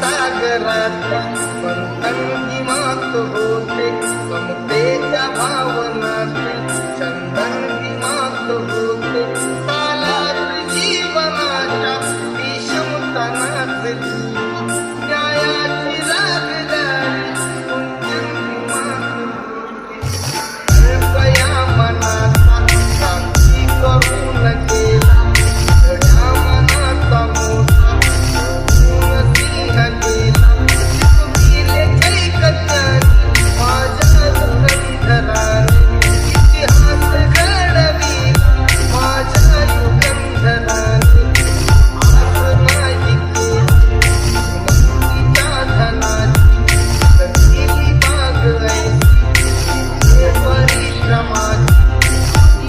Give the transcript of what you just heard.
सागराचा संतंगिमात होते समतेच्या भावनाचे संतंगिमात होते सालात जीवनाच्या विषमतनात जीवन